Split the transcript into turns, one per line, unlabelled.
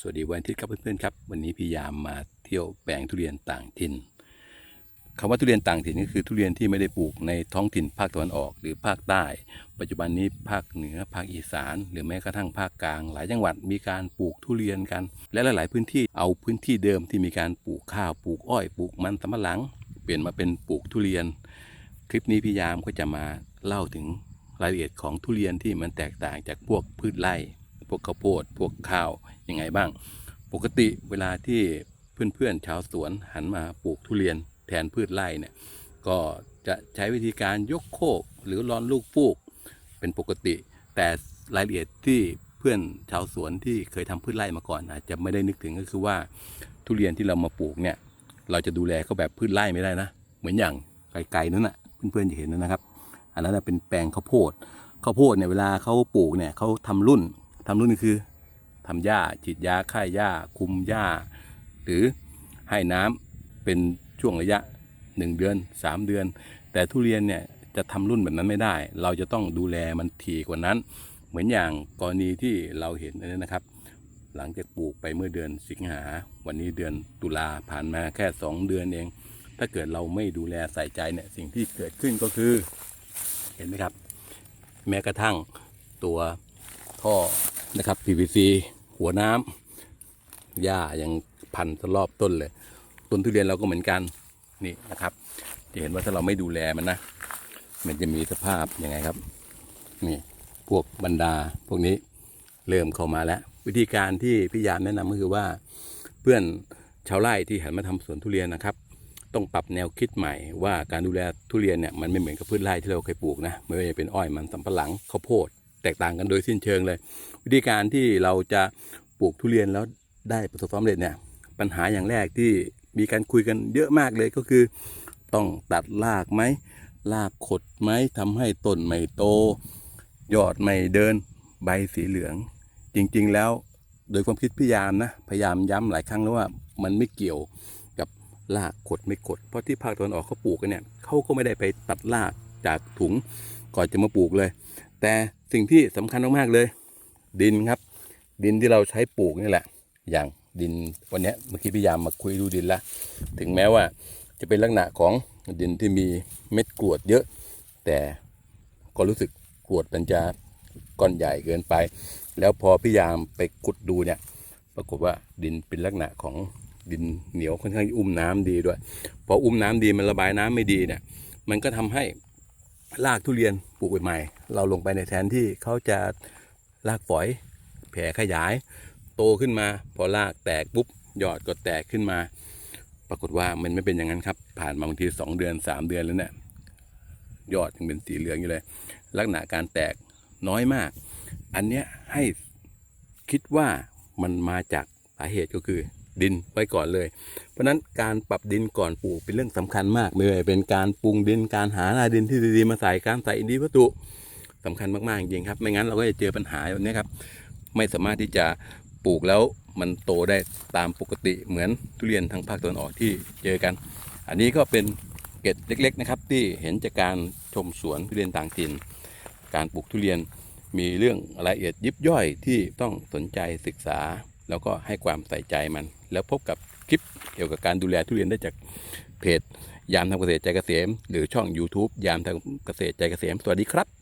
สวัสดีวันอาทิตย์ครับเพื่อนๆครับ วันนี้พี่ยามมาเที่ยวแปลงทุเรียนต่างถิ่นคำว่าทุเรียนต่างถิ่นก็คือทุเรียนที่ไม่ได้ปลูกในท้องถิ่นภาคตะวันออกหรือภาคใต้ ปัจจุบันนี้ภาคเหนือภาคอีสาน หรือแม้กระทั่งภาคกลาง หลายจังหวัดมีการปลูกทุเรียนกัน และหลายๆ พื้นที่เอาพื้นที่เดิมที่มีการปลูกข้าวปลูกอ้อยปลูกมันสำปะหลัง เปลี่ยนมาเป็นปลูกทุเรียน คลิปนี้พี่ยามก็จะมาเล่าถึงรายละเอียดของทุเรียนที่มันแตกต่างจากพวกพืชไร่ พวกข้าวโพดพวกข้าวยังไงบ้าง ปกติเวลาที่เพื่อนๆชาวสวนหันมาปลูกทุเรียนแทนพืชไร่เนี่ยก็จะใช้วิธีการยกโคกหรือร้อนลูกฟูกเป็นปกติ แต่รายละเอียดที่เพื่อนชาวสวนที่เคยทำพืชไร่มาก่อน อาจจะไม่ได้นึกถึงก็คือว่าทุเรียนที่เรามาปลูกเนี่ยเราจะดูแลเขาแบบพืชไร่ไม่ได้นะ เหมือนอย่างไกลๆนั้นนะเพื่อนๆจะเห็นนะครับ อันนั้นเป็นแปลงข้าวโพดข้าวโพดเนี่ยเวลาเขาปลูกเนี่ยเขาทำรุ่น ทำรุ่นก็คือทำหญ้าฉีดยาฆ่าหญ้าคุมหญ้า หรือให้น้ำเป็นช่วงระยะ 1 เดือน 3 เดือน แต่ทุเรียนเนี่ยจะทำรุ่นแบบนั้นไม่ได้ เราจะต้องดูแลมันถี่กว่านั้น เหมือนอย่างกรณีที่เราเห็นนนี้นะครับ หลังจากปลูกไปเมื่อเดือนสิงหา วันนี้เดือนตุลาผ่านมาแค่ 2 เดือนเอง ถ้าเกิดเราไม่ดูแลใส่ใจเนี่ยสิ่งที่เกิดขึ้นก็คือ เห็นไหมครับ แม้กระทั่งตัวท่อ นะครับ PVC หัวน้ำหญ้ายังพันรอบต้นเลย ต้นทุเรียนเราก็เหมือนกันนี่นะครับ จะเห็นว่าถ้าเราไม่ดูแลมันนะ มันจะมีสภาพยังไงครับนี่พวกบรรดาพวกนี้เริ่มเข้ามาแล้ว วิธีการที่พี่ยามแนะนำก็คือว่า เพื่อนชาวไร่ที่หันมาทำสวนทุเรียนนะครับ ต้องปรับแนวคิดใหม่ว่าการดูแลทุเรียนเนี่ยมันไม่เหมือนกับพืชไร่ที่เราเคยปลูกนะไม่ว่าจะเป็นอ้อยมันสำปะหลังข้าวโพด แตกต่างกันโดยสิ้นเชิงเลย วิธีการที่เราจะปลูกทุเรียนแล้วได้ประสบความสำเร็จเนี่ยปัญหาอย่างแรกที่มีการคุยกันเยอะมากเลยก็คือ ต้องตัดรากไหมรากขดไหมทำให้ต้นไม่โต ยอดไม่เดิน ใบสีเหลือง จริงๆแล้วโดยความคิดพยายามนะพยายามย้ำหลายครั้งแล้วว่ามันไม่เกี่ยวกับรากขดไม่ขดเพราะที่ภาคตะวันออกเขาปลูกกันเนี่ยเขาก็ไม่ได้ไปตัดรากจากถุงก่อนจะมาปลูกเลย แต่สิ่งที่สำคัญมากๆเลย ดินครับ ดินที่เราใช้ปลูกนี่แหละ อย่างดินวันนี้เมื่อกี้พยายามมาคุยดูดินละถึงแม้ว่าจะเป็นลักษณะของดินที่มีเม็ดกรวดเยอะ แต่ก็รู้สึกกรวดมันจะก้อนใหญ่เกินไป แล้วพอพยายามไปขุดดูเนี่ยปรากฏว่าดินเป็นลักษณะของดินเหนียวค่อนข้างอุ้มน้ำดีด้วย พออุ้มน้ำดีมันระบายน้ำไม่ดีเนี่ย มันก็ทำให้ รากทุเรียนปลูกใหม่ เราลงไปในแทนที่เขาจะรากฝอย แผ่ขยาย โตขึ้นมา พอรากแตกปุ๊บยอดก็แตกขึ้นมา ปรากฏว่ามันไม่เป็นอย่างนั้นครับ ผ่านมาบางทีสองเดือนสามเดือนแล้วเนี่ยยอดยังเป็นสีเหลืองอยู่เลย ลักษณะการแตกน้อยมาก อันเนี้ยให้คิดว่ามันมาจากสาเหตุก็คือ ดินไว้ก่อนเลย เพราะนั้นการปรับดินก่อนปลูกเป็นเรื่องสำคัญมากเลยเป็นการปรุงดินการหาหน้าดินที่ดีๆมาใส่การใส่อินทรีย์วัตถุสำคัญมากๆจริงครับไม่งั้นเราก็จะเจอปัญหาแบบนี้ครับไม่สามารถที่จะปลูกแล้วมันโตได้ตามปกติเหมือนทุเรียนทางภาคตะวันออกที่เจอกัน อันนี้ก็เป็นเกร็ดเล็ก ๆนะครับ ที่เห็นจากการชมสวนทุเรียนต่างถิ่น การปลูกทุเรียนมีเรื่องรายละเอียดยิบย่อยที่ต้องสนใจศึกษา แล้วก็ให้ความใส่ใจมัน แล้วพบกับคลิปเกี่ยวกับการดูแลทุเรียนได้จากเพจยามทำเกษตรใจเกษม หรือช่อง YouTube ยามทำเกษตรใจเกษม สวัสดีครับ